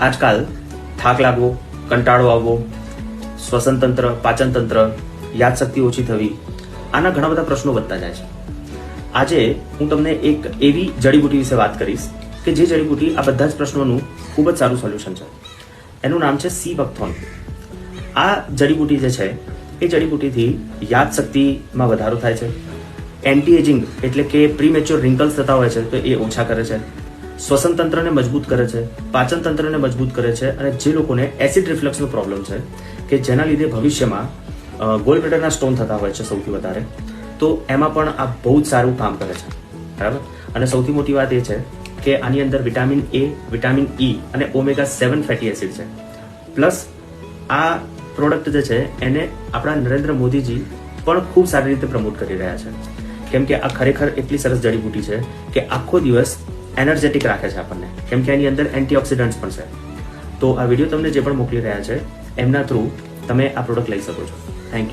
આજકાલ થાક લાગવો, કંટાળો આવવો શ્વસન તંત્ર પાચન યાદશક્તિ ઓછી થવી, આના ઘણા બધા પ્રશ્નો વધતા જાય છે. આજે હું તમને એક એવી જડીબુટી વિશે વાત કરીશ કે જે જડીબુટી આ બધા જ પ્રશ્નોનું ખૂબ જ સારું સોલ્યુશન છે. એનું નામ છે સી વક્થોન આ જડીબુટી જે છે, એ જડીબુટીથી યાદશક્તિમાં વધારો થાય છે. એન્ટી એજિંગ એટલે કે પ્રીમેચ્યોર રિંકલ્સ થતા હોય છે, તો એ ઓછા કરે છે. શ્વસન તંત્રને મજબૂત કરે છે પાચન તંત્રને મજબૂત કરે છે અને જે લોકોને એસિડ રિફ્લક્સનો પ્રોબ્લેમ છે, કે જેના લીધે ભવિષ્યમાં ગોલ્ડ બ્લેડરના સ્ટોન થતા હોય છે સૌથી વધારે, તો એમાં પણ આ બહુ જ સારું કામ કરે છે. બરાબર? અને સૌથી મોટી વાત એ છે કે આની અંદર વિટામિન એ, વિટામિન ઈ અને ઓમેગા સેવન ફેટી એસિડ છે. પ્લસ આ પ્રોડક્ટ જે છે, એને આપણા નરેન્દ્ર મોદીજી પણ ખૂબ સારી રીતે પ્રમોટ કરી રહ્યા છે. કેમ કે આ ખરેખર એટલી સરસ જડીબુટી છે કે આખો દિવસ એનર્જેટિક રાખે છે આપણને. કેમ કે એની અંદર એન્ટીઓક્સિડન્ટ્સ પણ છે. તો આ વીડિયો તમને જે પણ મોકલી રહ્યા છે, એમના થ્રુ તમે આ પ્રોડક્ટ લઈ શકો છો.